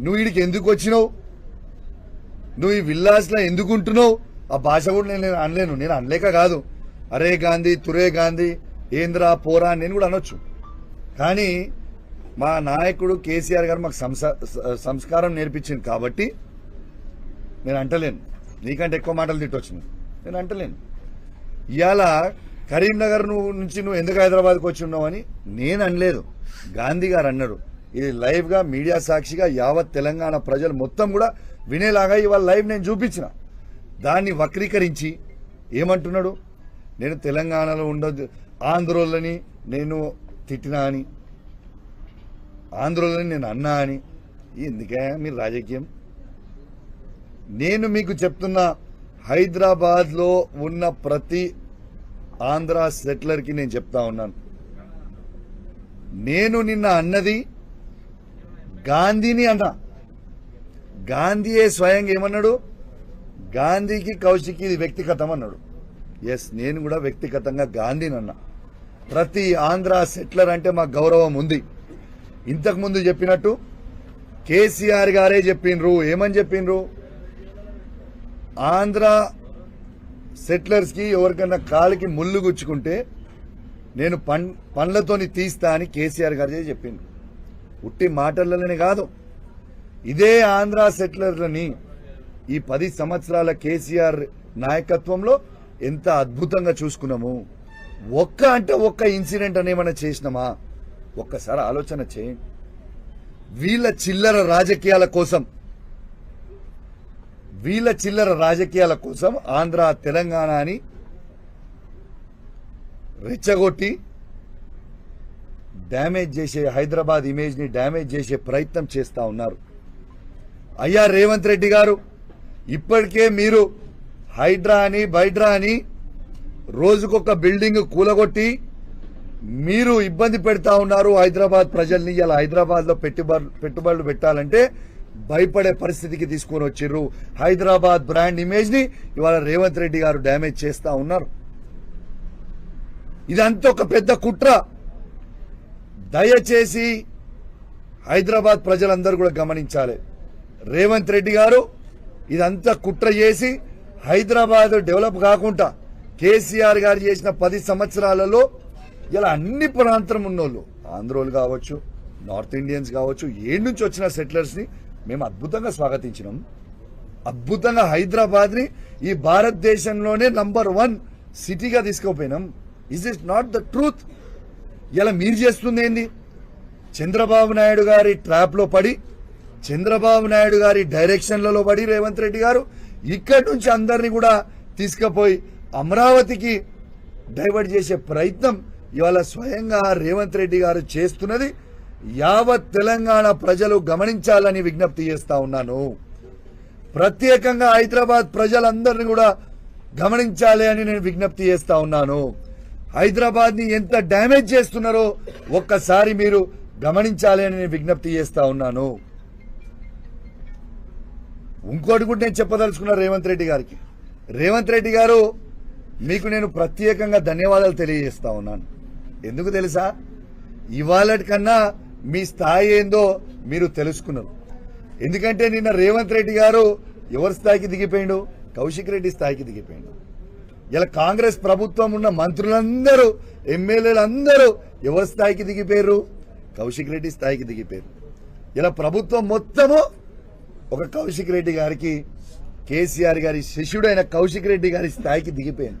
నువ్వు వీడికి ఎందుకు వచ్చినావు? నువ్వు ఈ విల్లాస్లో ఎందుకు ఉంటున్నావు? ఆ భాష కూడా నేను అనలేను నేను అనలేక కాదు. అరే గాంధీ తురే గాంధీ ఏంద్రా పోరా నేను కూడా అనొచ్చు. కానీ మా నాయకుడు కేసీఆర్ గారు మాకు సంస- సంస్కారం నేర్పించింది కాబట్టి నేను అంటలేను. నీకంటే ఎక్కువ మాటలు తిట్టొచ్చు నేను అంటలేను. ఇవాళ కరీంనగర్ నువ్వు నుంచి నువ్వు ఎందుకు హైదరాబాద్కి వచ్చి ఉన్నావు అని నేను అనలేదు. గాంధీ గారు అన్నారు. ఇది లైవ్గా మీడియా సాక్షిగా యావత్ తెలంగాణ ప్రజలు మొత్తం కూడా వినేలాగా ఇవాళ లైవ్ నేను చూపించిన. దాన్ని వక్రీకరించి ఏమంటున్నాడు? నేను తెలంగాణలో ఉండదు ఆంధ్రోళ్ళని నేను తిట్టినా అని ఆంధ్రోళ్ళని నేను అన్నా అని. ఎందుకే మీరు రాజకీయం? నేను మీకు చెప్తున్న హైదరాబాద్లో ఉన్న ప్రతి ఆంధ్ర సెటిలర్కి నేను చెప్తా ఉన్నాను. నేను నిన్న అన్నది గాంధీని అంట గాంధీయే స్వయంగా ఏమన్నాడు? గాంధీకి కౌశికి ఇది వ్యక్తిగతం అన్నాడు. ఎస్ నేను కూడా వ్యక్తిగతంగా గాంధీని అన్నా. ప్రతి ఆంధ్ర సెట్లర్ అంటే మాకు గౌరవం ఉంది. ఇంతకుముందు చెప్పినట్టు కేసీఆర్ గారే చెప్పిండ్రు ఏమని చెప్పిండ్రు ఆంధ్ర సెట్లర్స్కి ఎవరికన్నా కాలికి ముళ్ళు గుచ్చుకుంటే నేను పండ్లతోని తీస్తా అని కేసీఆర్ గారు చెప్పిండ్రు ఉట్టి మాటలలోనే కాదు. ఇదే ఆంధ్ర సెటిలర్లని ఈ పది సంవత్సరాల కేసీఆర్ నాయకత్వంలో ఎంత అద్భుతంగా చూసుకున్నాము. ఒక్క అంటే ఒక్క ఇన్సిడెంట్ అని ఏమైనా చేసినామా? ఒక్కసారి ఆలోచన చేయండి వీళ్ళ చిల్లర రాజకీయాల కోసం వీళ్ళ చిల్లర రాజకీయాల కోసం ఆంధ్ర తెలంగాణ అని రెచ్చగొట్టి డ్యామేజ్ చేసే హైదరాబాద్ ఇమేజ్ని డ్యామేజ్ చేసే ప్రయత్నం చేస్తూ ఉన్నారు. అయ్యా రేవంత్ రెడ్డి గారు ఇప్పటికే మీరు హైడ్రా అని బైడ్రా అని రోజుకొక బిల్డింగ్ కూలగొట్టి మీరు ఇబ్బంది పెడతా ఉన్నారు హైదరాబాద్ ప్రజల్ని. ఇలా హైదరాబాద్లో పెట్టుబడులు పెట్టుబడులు పెట్టాలంటే భయపడే పరిస్థితికి తీసుకొని వచ్చిర్రు. హైదరాబాద్ బ్రాండ్ ఇమేజ్ని ఇవాళ రేవంత్ రెడ్డి గారు డ్యామేజ్ చేస్తా ఉన్నారు. ఇదంతా ఒక పెద్ద కుట్ర. దయచేసి హైదరాబాద్ ప్రజలందరూ కూడా గమనించాలి. రేవంత్ రెడ్డి గారు ఇదంతా కుట్ర చేసి హైదరాబాద్ డెవలప్ కాకుండా కేసీఆర్ గారు చేసిన పది సంవత్సరాలలో ఇలా అన్ని ప్రాంతం ఉన్నోళ్ళు ఆంధ్రోలు కావచ్చు నార్త్ ఇండియన్స్ కావచ్చు ఏడు నుంచి వచ్చిన సెటిలర్స్ని మేము అద్భుతంగా స్వాగతించినాం. అద్భుతంగా హైదరాబాద్ని ఈ భారతదేశంలోనే నంబర్ వన్ సిటీగా తీసుకుపోయినాం. Is is not the truth ఇలా మీరు చేస్తుంది ఏంది? చంద్రబాబు నాయుడు గారి ట్రాప్లో పడి చంద్రబాబు నాయుడు గారి డైరెక్షన్లలో పడి రేవంత్ రెడ్డి గారు ఇక్కడి నుంచి అందరినీ కూడా తీసుకుపోయి అమరావతికి డైవర్ట్ చేసే ప్రయత్నం ఇవాళ స్వయంగా రేవంత్ రెడ్డి గారు చేస్తున్నది. యావత్ తెలంగాణ ప్రజలు గమనించాలని విజ్ఞప్తి చేస్తా ఉన్నాను. ప్రత్యేకంగా హైదరాబాద్ ప్రజలందరినీ కూడా గమనించాలి అని నేను విజ్ఞప్తి చేస్తా ఉన్నాను. హైదరాబాద్ని ఎంత డ్యామేజ్ చేస్తున్నారో ఒక్కసారి మీరు గమనించాలి అని నేను విజ్ఞప్తి చేస్తా ఉన్నాను. ఇంకోటి కూడా నేను చెప్పదలుచుకున్నా రేవంత్ రెడ్డి గారికి. రేవంత్ రెడ్డి గారు మీకు నేను ప్రత్యేకంగా ధన్యవాదాలు తెలియజేస్తా ఉన్నాను. ఎందుకు తెలుసా? ఇవాళ కన్నా మీ స్థాయి ఏందో మీరు తెలుసుకున్నారు. ఎందుకంటే నిన్న రేవంత్ రెడ్డి గారు ఎవరి స్థాయికి దిగిపోయిండు? కౌశిక్ రెడ్డి స్థాయికి దిగిపోయిండు. ఇలా కాంగ్రెస్ ప్రభుత్వం ఉన్న మంత్రులందరూ ఎమ్మెల్యేలు అందరూ ఎవరి స్థాయికి దిగిపోయారు? కౌశిక్ రెడ్డి స్థాయికి దిగిపోయారు. ఇలా ప్రభుత్వం మొత్తము ఒక కౌశిక్ రెడ్డి గారికి కేసీఆర్ గారి శిష్యుడైన కౌశిక్ రెడ్డి గారి స్థాయికి దిగిపోయాను.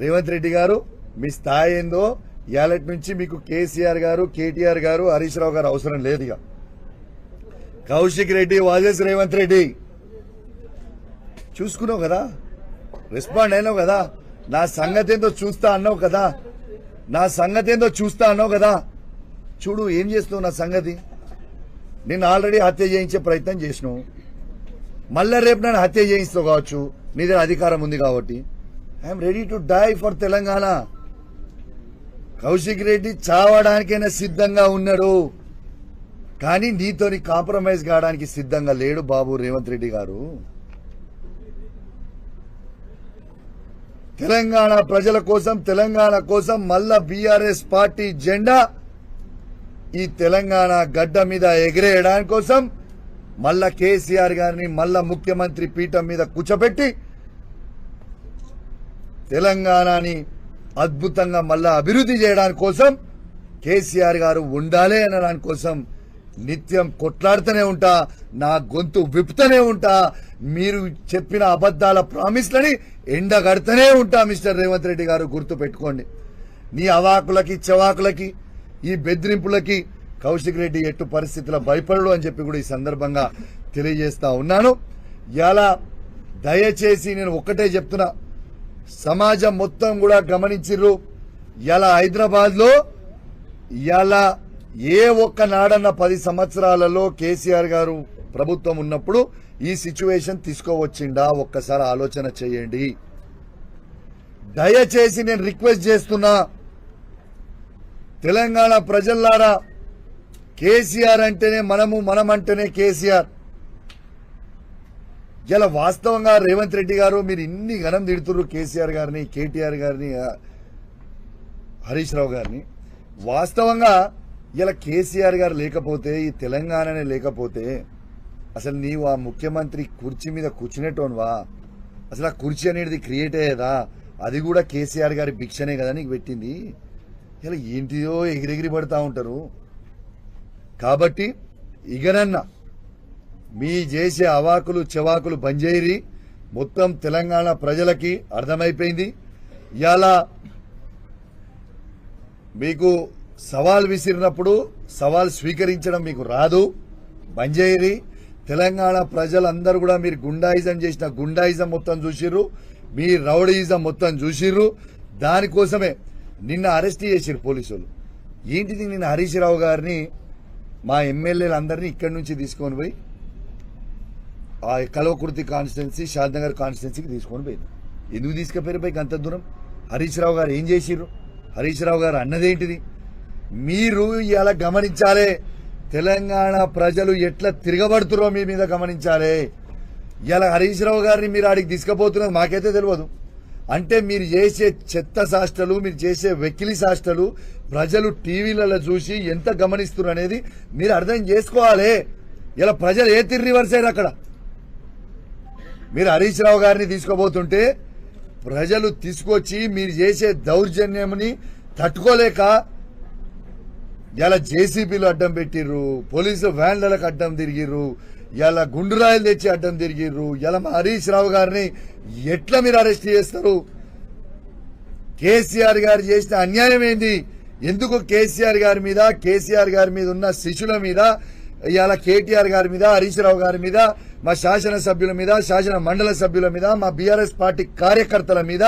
రేవంత్ రెడ్డి గారు మీ స్థాయి ఏందో ఇవాళటి నుంచి మీకు కేసీఆర్ గారు కేటీఆర్ గారు హరీష్ రావు గారు అవసరం లేదు ఇక. కౌశిక్ రెడ్డి వాజెస్ రేవంత్ రెడ్డి. చూసుకున్నావు కదా? రెస్పాండ్ అయినావు కదా. నా సంగతి ఏందో చూస్తా అన్నావు కదా. నా సంగతి ఏందో చూస్తా అన్నావు కదా. చూడు ఏం చేస్తున్నావు నా సంగతి? నేను ఆల్రెడీ హత్య చేయించే ప్రయత్నం చేసినావు. మళ్ళా రేపు నన్ను హత్య చేయిస్తావు కావచ్చు. నీ దగ్గర అధికారం ఉంది కాబట్టి. I'm ready to die for Telangana. Kaushik Reddy చావడానికైనా సిద్ధంగా ఉన్నాడు. కానీ నీతోని కాంప్రమైజ్ కావడానికి సిద్ధంగా లేడు బాబు రేవంత్ రెడ్డి గారు. తెలంగాణ ప్రజల కోసం తెలంగాణ కోసం మళ్ళా బీఆర్ఎస్ పార్టీ జెండా ఈ తెలంగాణ గడ్డ మీద ఎగిరేయడానికి కోసం మళ్ళా కేసీఆర్ గారిని మళ్ళా ముఖ్యమంత్రి పీఠం మీద కూర్చోబెట్టి తెలంగాణని అద్భుతంగా మళ్ళా అభివృద్ధి చేయడానికి కోసం కేసీఆర్ గారు ఉండాలి అనడానికి కోసం నిత్యం కొట్లాడుతూనే ఉంటా నా గొంతు విప్పుతూనే ఉంటా మీరు చెప్పిన అబద్ధాల ప్రామిస్లని ఎండగడుతూనే ఉంటా మిస్టర్ రేవంత్ రెడ్డి గారు గుర్తు పెట్టుకోండి నీ అవాకులకి చవాకులకి ఈ బెదిరింపులకి కౌశిక్ రెడ్డి ఎట్టు పరిస్థితుల భయపడడు అని చెప్పి కూడా ఈ సందర్భంగా తెలియజేస్తా ఉన్నాను. ఇలా దయచేసి నేను ఒక్కటే చెప్తున్నా. సమాజం మొత్తం కూడా గమనించిర్రు. ఇలా హైదరాబాద్లో ఇలా ఏ ఒక్క నాడన్న పది సంవత్సరాలలో కేసీఆర్ గారు ప్రభుత్వం ఉన్నప్పుడు ఈ సిచ్యువేషన్ తీసుకోవచ్చిండా? ఒక్కసారి ఆలోచన చేయండి. దయచేసి నేను రిక్వెస్ట్ చేస్తున్నా తెలంగాణ ప్రజల్లారా కేసీఆర్ అంటేనే మనము మనం అంటేనే కేసీఆర్. ఇలా వాస్తవంగా రేవంత్ రెడ్డి గారు మీరు ఇన్ని ఘనం తిడుతున్నారు కేసీఆర్ గారిని కేటీఆర్ గారిని హరీష్ రావు గారిని. వాస్తవంగా ఇలా కేసీఆర్ గారు లేకపోతే ఈ తెలంగాణనే లేకపోతే అసలు నీవు ఆ ముఖ్యమంత్రి కుర్చీ మీద కూర్చునేటోన్వా? అసలు ఆ కుర్చీ అనేది క్రియేట్ అయ్యేదా? అది కూడా కేసీఆర్ గారి భిక్షనే కదా నీకు పెట్టింది? ఇలా ఏంటిదో ఎగిరెగిరి పడతా ఉంటారు. కాబట్టి ఇగనన్నా మీ చేసే అవాకులు చెవాకులు బంజేరి మొత్తం తెలంగాణ ప్రజలకి అర్థమైపోయింది. ఇలా మీకు సవాల్ విసిరినప్పుడు సవాల్ స్వీకరించడం మీకు రాదు. బంజేరి తెలంగాణ ప్రజలందరూ కూడా మీరు గుండాయిజం చేసిన గుండాయిజం మొత్తం చూసిర్రు. మీ రౌడీయిజం మొత్తం చూసిర్రు. దానికోసమే నిన్న అరెస్ట్ చేసిరు పోలీసులు. ఏంటిది నిన్న హరీష్ రావు గారిని మా ఎమ్మెల్యేలందరినీ ఇక్కడి నుంచి తీసుకొని పోయి ఆ కలవకుర్తి కాన్స్టిట్యున్సీ షాద్నగర్ కాన్స్టిట్యున్సీకి తీసుకొని పోయింది. ఎందుకు తీసుకుపోయారు పైకి అంత దూరం? హరీష్ రావు గారు ఏం చేసిర్రు? హరీష్ రావు గారు అన్నదేంటిది మీరు ఇలా గమనించాలి. తెలంగాణ ప్రజలు ఎట్లా తిరగబడుతురో మీ మీద గమనించాలి. ఇలా హరీష్ రావు గారిని మీరు ఆడికి తీసుకుపోతున్నది మాకైతే తెలియదు అంటే మీరు చేసే చెత్త శాస్త్రలు మీరు చేసే వెకిలి శాస్త్రలు ప్రజలు టీవీలలో చూసి ఎంత గమనిస్తున్నారు అనేది మీరు అర్థం చేసుకోవాలి. ఇలా ప్రజలు ఏ తిరిగి రివర్స్ అయ్యారు అక్కడ. మీరు హరీష్ రావు గారిని తీసుకోబోతుంటే ప్రజలు తీసుకొచ్చి మీరు చేసే దౌర్జన్యంని తట్టుకోలేక ఇలా జేసీబీలు అడ్డం పెట్టిర్రు పోలీసు వ్యాన్లకు అడ్డం తిరిగిర్రు ఇలా గుండురాయలు తెచ్చి అడ్డం తిరిగిర్రు ఇలా మా హరీష్ రావు గారిని ఎట్లా మీరు అరెస్ట్ చేస్తారు? కేసీఆర్ గారు చేసిన అన్యాయం ఏంది? ఎందుకు కేసీఆర్ గారి మీద కేసీఆర్ గారి మీద ఉన్న శిష్యుల మీద ఇవాళ కేటీఆర్ గారి మీద హరీష్ రావు గారి మీద మా శాసన సభ్యుల మీద శాసన మండల సభ్యుల మీద మా బీఆర్ఎస్ పార్టీ కార్యకర్తల మీద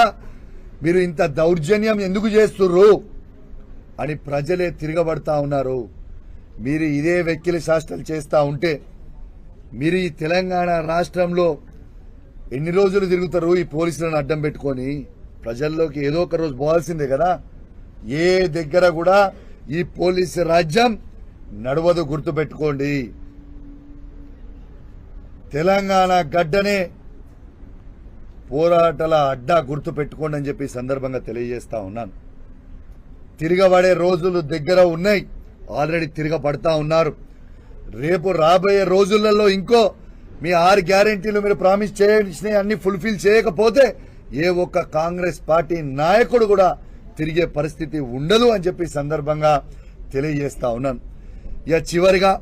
మీరు ఇంత దౌర్జన్యం ఎందుకు చేస్తుర్రు? అని ప్రజలే తిరగబడతా ఉన్నారు. మీరు ఇదే వెక్కిలి శాస్త్రాలు చేస్తా ఉంటే మీరు ఈ తెలంగాణ రాష్ట్రంలో ఎన్ని రోజులు తిరుగుతారు ఈ పోలీసులను అడ్డం పెట్టుకొని? ప్రజల్లోకి ఏదో ఒక రోజు పోవాల్సిందే కదా. ఏ దగ్గర కూడా ఈ పోలీసు రాజ్యం నడవదు గుర్తుపెట్టుకోండి. తెలంగాణ గడ్డనే పోరాటాల అడ్డా గుర్తుపెట్టుకోండి అని చెప్పి సందర్భంగా తెలియజేస్తా ఉన్నాను. తిరగబడే రోజులు దగ్గర ఉన్నాయి. ఆల్రెడీ తిరగబడతా ఉన్నారు. రేపు రాబోయే రోజులలో ఇంకో మీ ఆరు గ్యారెంటీలు మీరు ప్రామిస్ చేసిన అన్ని ఫుల్ఫిల్ చేయకపోతే ఏ ఒక్క కాంగ్రెస్ పార్టీ నాయకుడు కూడా తిరిగే పరిస్థితి ఉండదు అని చెప్పి సందర్భంగా తెలియజేస్తా ఉన్నాను. ఇక చివరిగా